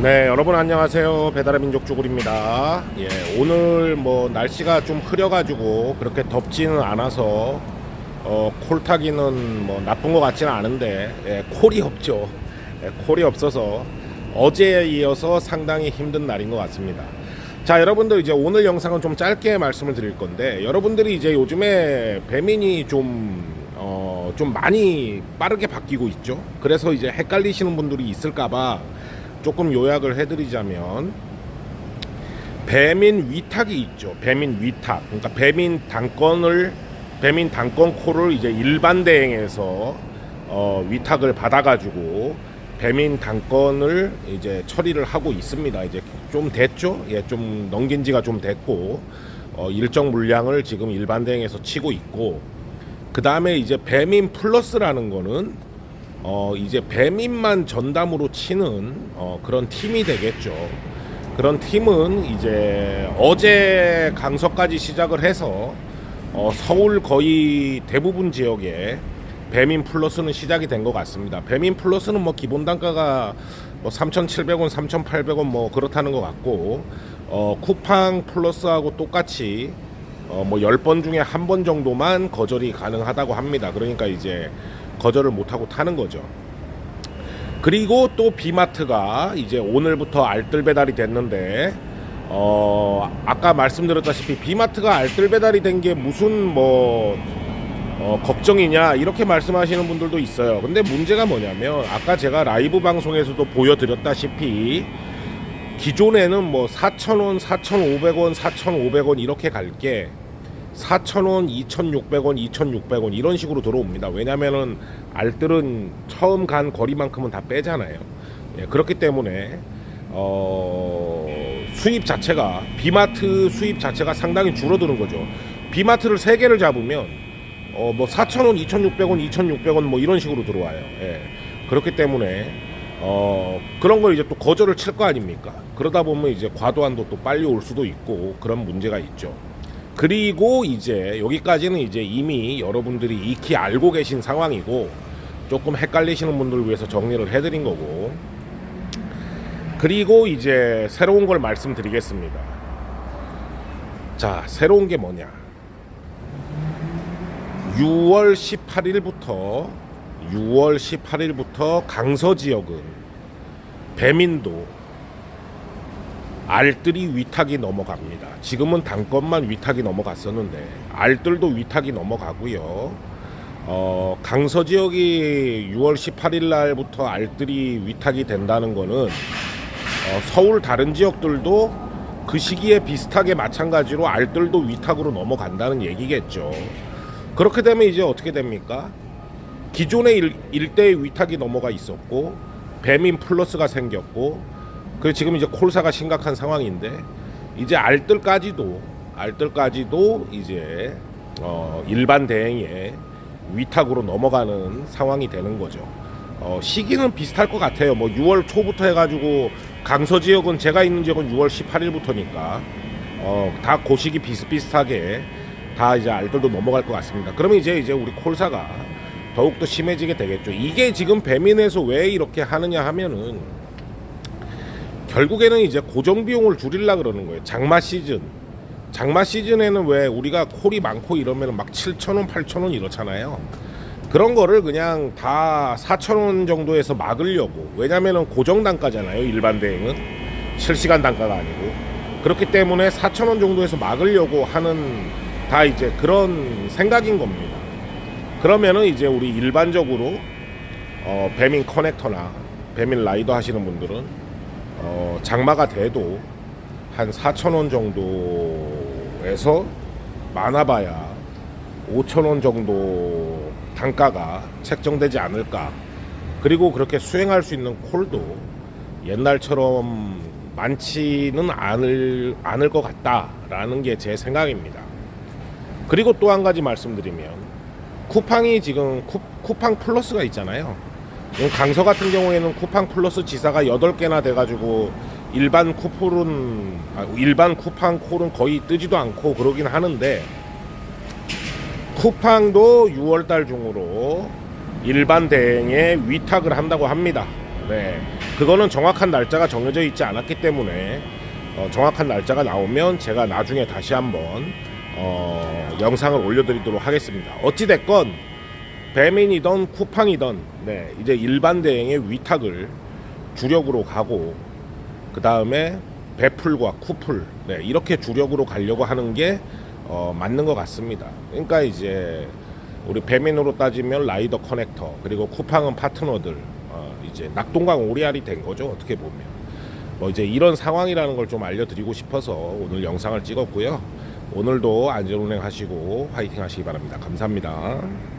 네, 여러분 안녕하세요. 배달의 민족 쭈구리입니다. 예, 오늘 뭐 날씨가 좀 흐려가지고 그렇게 덥지는 않아서 어, 콜 타기는 뭐 나쁜 것 같지는 않은데 예, 콜이 없죠. 예, 콜이 없어서 어제에 이어서 상당히 힘든 날인 것 같습니다. 자, 여러분들 이제 오늘 영상은 좀 짧게 말씀을 드릴 건데 여러분들이 이제 요즘에 배민이 좀 어, 좀 많이 빠르게 바뀌고 있죠. 그래서 이제 헷갈리시는 분들이 있을까봐 조금 요약을 해드리자면 배민 위탁이 있죠. 배민 위탁. 그러니까 배민 당권을 배민 당권 코를 이제 일반 대행에서 어, 위탁을 받아가지고 배민 당권을 이제 처리를 하고 있습니다. 이제 좀 됐죠. 예, 좀 넘긴 지가 좀 됐고 어, 일정 물량을 지금 일반 대행에서 치고 있고 그 다음에 이제 배민 플러스라는 거는 어 이제 배민만 전담으로 치는 어 그런 팀이 되겠죠. 그런 팀은 이제 어제 강서까지 시작을 해서 어 서울 거의 대부분 지역에 배민 플러스는 시작이 된 것 같습니다. 배민 플러스는 뭐 기본 단가가 뭐 3,700원, 3,800원 뭐 그렇다는 것 같고 어 쿠팡 플러스하고 똑같이 어 뭐 10번 중에 한 번 정도만 거절이 가능하다고 합니다. 그러니까 이제 거절을 못하고 타는 거죠. 그리고 또 비마트가 이제 오늘부터 알뜰 배달이 됐는데 어 아까 말씀드렸다시피 비마트가 알뜰 배달이 된 게 무슨 뭐 어, 걱정이냐 이렇게 말씀하시는 분들도 있어요. 근데 문제가 뭐냐면 아까 제가 라이브 방송에서도 보여드렸다시피 기존에는 뭐 4,000원, 4,500원, 4,500원 이렇게 갈게 4,000원, 2,600원, 2,600원 이런 식으로 들어옵니다. 왜냐면은 알뜰은 처음 간 거리만큼은 다 빼잖아요. 예, 그렇기 때문에 어, 수입 자체가 비마트 수입 자체가 상당히 줄어드는 거죠. 비마트를 세 개를 잡으면 어, 뭐 4,000원, 2,600원, 2,600원 뭐 이런 식으로 들어와요. 예. 그렇기 때문에 어, 그런 걸 이제 또 거절을 칠 거 아닙니까? 그러다 보면 이제 과도한도 또 빨리 올 수도 있고 그런 문제가 있죠. 그리고 이제 여기까지는 이제 이미 여러분들이 익히 알고 계신 상황이고 조금 헷갈리시는 분들을 위해서 정리를 해드린 거고 그리고 이제 새로운 걸 말씀드리겠습니다. 자, 새로운 게 뭐냐? 6월 18일부터 6월 18일부터 강서 지역은 배민도 알뜰이 위탁이 넘어갑니다. 지금은 당권만 위탁이 넘어갔었는데 알뜰도 위탁이 넘어가고요. 어, 강서 지역이 6월 18일 날부터 알뜰이 위탁이 된다는 거는 어, 서울 다른 지역들도 그 시기에 비슷하게 마찬가지로 알뜰도 위탁으로 넘어간다는 얘기겠죠. 그렇게 되면 이제 어떻게 됩니까? 기존의 일, 일대의 위탁이 넘어가 있었고 배민 플러스가 생겼고 그 지금 이제 콜사가 심각한 상황인데 이제 알뜰까지도 알뜰까지도 이제 어, 일반 대행에 위탁으로 넘어가는 상황이 되는 거죠. 어, 시기는 비슷할 것 같아요. 뭐 6월 초부터 해가지고 강서 지역은 제가 있는 지역은 6월 18일부터니까 어, 다 고시기 비슷비슷하게 다 이제 알뜰도 넘어갈 것 같습니다. 그러면 이제 이제 우리 콜사가 더욱더 심해지게 되겠죠. 이게 지금 배민에서 왜 이렇게 하느냐 하면은 결국에는 이제 고정 비용을 줄이려 그러는 거예요. 장마 시즌. 장마 시즌에는 왜 우리가 콜이 많고 이러면 막 7,000원, 8,000원 이렇잖아요. 그런 거를 그냥 다 4,000원 정도에서 막으려고. 왜냐면은 고정 단가잖아요. 일반 대행은. 실시간 단가가 아니고. 그렇기 때문에 4,000원 정도에서 막으려고 하는 다 이제 그런 생각인 겁니다. 그러면은 이제 우리 일반적으로 어, 배민 커넥터나 배민 라이더 하시는 분들은 어, 장마가 돼도 한 4,000원 정도에서 많아봐야 5,000원 정도 단가가 책정되지 않을까. 그리고 그렇게 수행할 수 있는 콜도 옛날처럼 많지는 않을, 않을 것 같다라는 게 제 생각입니다. 그리고 또 한 가지 말씀드리면 쿠팡이 지금 쿠, 쿠팡 플러스가 있잖아요. 강서 같은 경우에는 쿠팡 플러스 지사가 8개나 돼가지고 일반 쿠플은 아, 일반 쿠팡 콜은 거의 뜨지도 않고 그러긴 하는데 쿠팡도 6월달 중으로 일반 대행에 위탁을 한다고 합니다. 네. 그거는 정확한 날짜가 정해져 있지 않았기 때문에 어, 정확한 날짜가 나오면 제가 나중에 다시 한번 어, 영상을 올려드리도록 하겠습니다. 어찌 됐건 배민이던 쿠팡이던 네, 이제 일반 대행의 위탁을 주력으로 가고 그 다음에 배풀과 쿠풀 네, 이렇게 주력으로 가려고 하는 게 어, 맞는 것 같습니다. 그러니까 이제 우리 배민으로 따지면 라이더 커넥터 그리고 쿠팡은 파트너들 어, 이제 낙동강 오리알이 된 거죠 어떻게 보면 뭐 이제 이런 상황이라는 걸 좀 알려드리고 싶어서 오늘 영상을 찍었고요. 오늘도 안전운행 하시고 화이팅 하시기 바랍니다. 감사합니다.